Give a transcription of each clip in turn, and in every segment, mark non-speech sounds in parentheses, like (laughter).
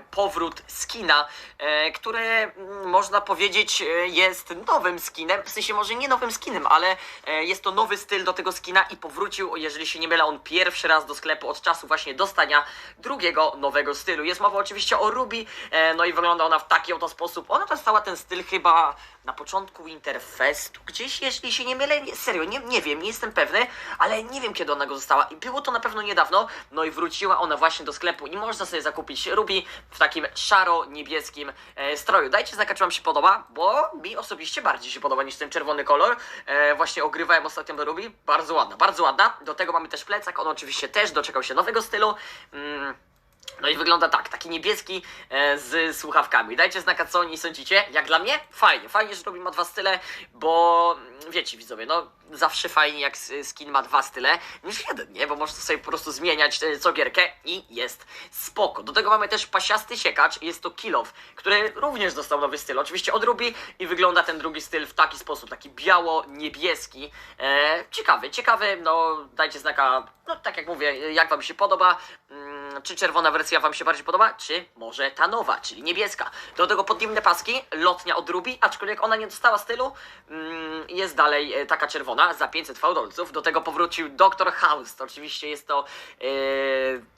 powrót skina, e, który mm, można powiedzieć e, jest nowym skinem, w sensie może nie nowym skinem, ale e, jest to nowy styl do tego skina i powrócił, jeżeli się nie mylę, on pierwszy raz do sklepu od czasu właśnie dostania drugiego nowego stylu. Jest mowa oczywiście o Ruby, no i wygląda ona w taki oto sposób. Ona dostała ten styl chyba na początku Winterfestu gdzieś, jeśli się nie mylę, nie, serio, nie, nie wiem, nie jestem pewny, ale nie wiem kiedy ona go została i było to na pewno niedawno, no i wróciła ona właśnie do sklepu i można sobie zakupić Ruby w takim szaro-niebieskim e, stroju. Dajcie znaka, czy wam się podoba, bo mi osobiście bardziej się podoba niż ten czerwony kolor. E, właśnie ogrywałem ostatnio do Ruby, bardzo ładna, bardzo ładna. Do tego mamy też plecak, on oczywiście też doczekał się nowego stylu. Mm. No i wygląda tak, taki niebieski e, z słuchawkami. Dajcie znaka, co o niej sądzicie. Jak dla mnie, fajnie. Fajnie, że Ruby ma dwa style, bo mm, wiecie, widzowie, no zawsze fajnie, jak skin ma dwa style niż jeden, nie? Bo można sobie po prostu zmieniać e, co gierkę i jest spoko. Do tego mamy też pasiasty siekacz, jest to Kilow, który również dostał nowy styl, oczywiście od Ruby i wygląda ten drugi styl w taki sposób, taki biało-niebieski. E, ciekawy, ciekawy, no dajcie znaka, no tak jak mówię, jak wam się podoba. Czy czerwona wersja wam się bardziej podoba, czy może ta nowa, czyli niebieska. Do tego podniemne paski, lotnia od Ruby, aczkolwiek ona nie dostała stylu, mm, jest dalej e, taka czerwona za 500 fałdolców. Do tego powrócił Dr. House, oczywiście jest to e,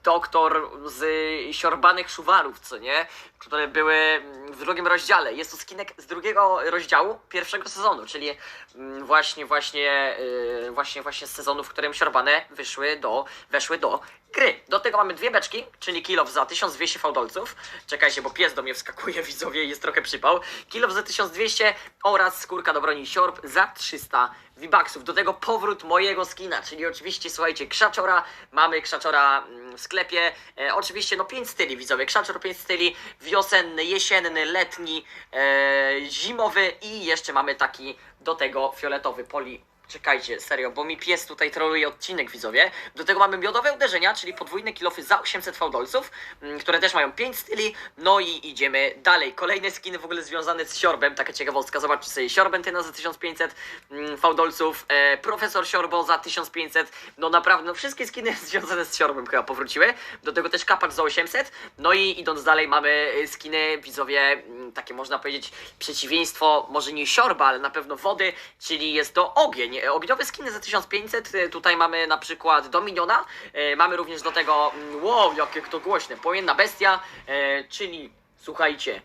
doktor z siorbanych szuwarów, co nie? Które były mm, w drugim rozdziale. Jest to skinek z drugiego rozdziału pierwszego sezonu, czyli mm, właśnie, właśnie, e, właśnie, właśnie z sezonu, w którym siorbane wyszły do, weszły do gry. Do tego mamy dwie beczki, czyli kilof za 1200 fałdolców. Czekajcie, bo pies do mnie wskakuje, (laughs) widzowie, jest trochę przypał. Kilof za 1200 oraz skórka do broni siorb za 300 V-Bucksów. Do tego powrót mojego skina, czyli oczywiście, słuchajcie, krzaczora. Mamy krzaczora mm, w sklepie. E, oczywiście, no 5 styli, widzowie. Krzaczor 5 styli, wiosenny, jesienny, letni, e, zimowy i jeszcze mamy taki do tego fioletowy poli Czekajcie, serio, bo mi pies tutaj troluje odcinek, widzowie. Do tego mamy miodowe uderzenia, czyli podwójne kilofy za 800 fałdolców, mm, które też mają 5 styli. No i idziemy dalej. Kolejne skiny w ogóle związane z siorbem, taka ciekawostka. Zobaczcie sobie, siorbentyna za 1500 mm, fałdolców, e, profesor siorbo za 1500. No naprawdę, no wszystkie skiny (laughs) związane z siorbem chyba powróciły. Do tego też kapak za 800. No i idąc dalej mamy e, skiny, widzowie, mm, takie można powiedzieć przeciwieństwo, może nie siorba, ale na pewno wody, czyli jest to ogień. E, Ogniowe skiny za 1500, e, tutaj mamy na przykład Dominiona, e, mamy również do tego, mm, wow, jakie to głośne, płomienna bestia, czyli, słuchajcie,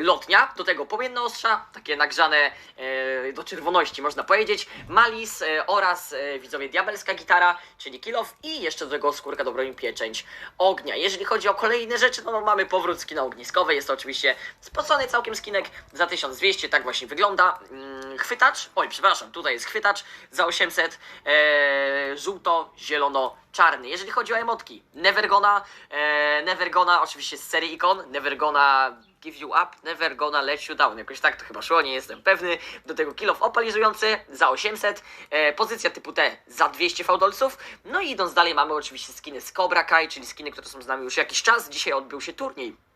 lotnia, do tego płomienne ostrza, takie nagrzane e, do czerwoności można powiedzieć, malis e, oraz e, widzowie diabelska gitara, czyli kill off i jeszcze do tego skórka do broni pieczęć ognia. Jeżeli chodzi o kolejne rzeczy, no, no mamy powrót skina ogniskowy, jest to oczywiście spocony całkiem skinek za 1200, tak właśnie wygląda. Mm, chwytacz, oj przepraszam, tutaj jest chwytacz za 800, e, żółto, zielono, czarny. Jeżeli chodzi o emotki, Nevergona, e, Nevergona oczywiście z serii ikon, Nevergona give you up, never gonna let you down. Jakoś tak to chyba szło, nie jestem pewny. Do tego kill off opalizujący za 800, e, pozycja typu T za 200 fałdolców. No i idąc dalej mamy oczywiście skiny z Cobra Kai, czyli skiny, które są z nami już jakiś czas. Dzisiaj odbył się turniej.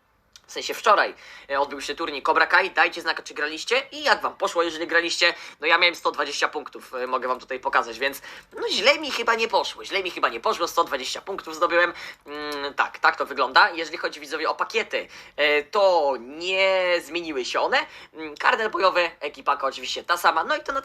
W sensie wczoraj e, odbył się turniej Cobra Kai. Dajcie znaka, czy graliście i jak wam poszło, jeżeli graliście. No ja miałem 120 punktów, e, mogę wam tutaj pokazać, więc no źle mi chyba nie poszło. Źle mi chyba nie poszło, 120 punktów zdobyłem. Mm, tak, tak to wygląda. Jeżeli chodzi widzowie o pakiety, e, to nie zmieniły się one. Mm, Karnet bojowy, ekipaka oczywiście ta sama. No i to na